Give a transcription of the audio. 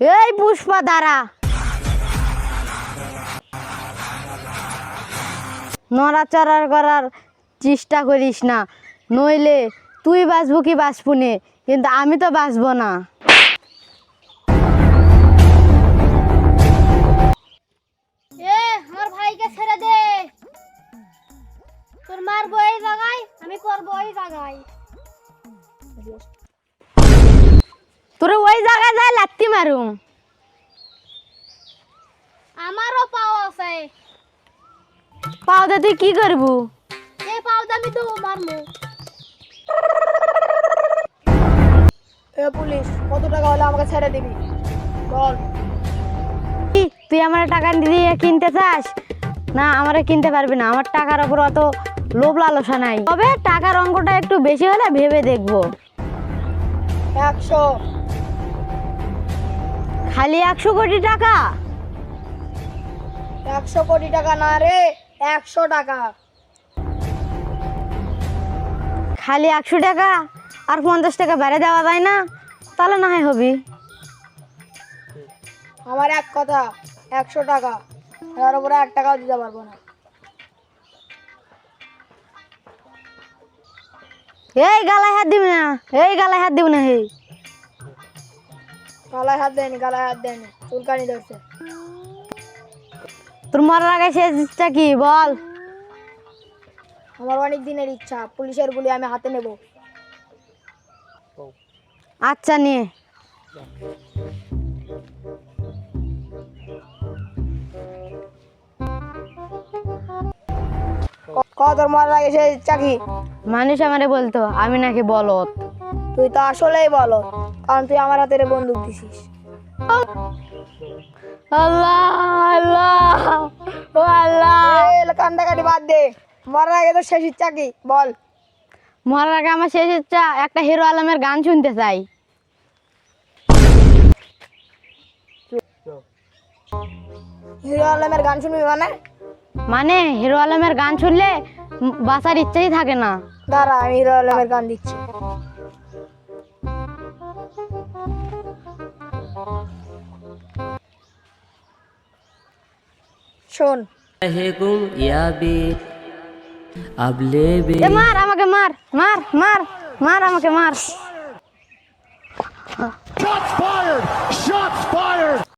এই পুষ্পা দ্বারা নড়াচড়ার করার চেষ্টা করিস না, নইলে তুই বাঁচবো কি বাঁচবো নে, কিন্তু আমি তো বাঁচবো না। মারবো এই জায়গায় আমি করব ওই জায়গায় ওই জায়গায় যায় লাত্তি মারুম। আমারও পাও আছে। তুই কি করবু? এই পাও আমি তো মারমু। এ পুলিশ কত টাকা হলে আমাকে ছেড়ে দিবি? বল। তুই আমার টাকা দিয়ে কিনতে চাস? না আমারে কিনতে পারবি না। আমার টাকার ওপর অত লোভ লালসা নাই। তবে টাকার অঙ্কটা একটু বেশি হলে ভেবে দেখব। একশো। খালি একশো কোটি টাকা? একশো কোটি টাকা না রে একশো টাকা। খালি একশো টাকা? আর পঞ্চাশ টাকা বেড়ে দেওয়া যায় না? তাহলে না হয় হবি। আমার এক কথা একশো টাকা। তার উপরে এক টাকাও দিতে পারব না। এই গালায় হাত দিবি না এই গালায় হাত দিবি না হে গালায় হাত দেয়নি গালায় হাত দেয়নি চুলকানি ধরছে। তোর মরার আগে শেষ ইচ্ছা কি? বল। আমার অনেক দিনের ইচ্ছা পুলিশের গুলি আমি হাতে নেব। আচ্ছা নিয়ে। ক তোর মারার আগে সে ইচ্ছা কি? মানুষ আমারে বলতো আমি নাকি বলত তুই তো আসলেই বলো তুই আমার হাতে বন্দুক দিছিস। আল্লাহ আল্লাহ ও আল্লাহ কান্দাকাটি বাদ দে। মরার আগে তো শেষ ইচ্ছা কি? বল। মরার আগে আমার শেষ ইচ্ছা একটা হিরো আলমের গান শুনতে চাই। হিরো আলমের গান শুনবি মানে? মানে হিরো আলমের গান শুনলে বাঁচার ইচ্ছাই থাকে না। দাঁড়া আমি হিরো আলমের গান দিচ্ছি। শোন হেকুম ইয়াবি আবলে বে মার আমাকে মার মার মার মার আমাকে মার Shots fired!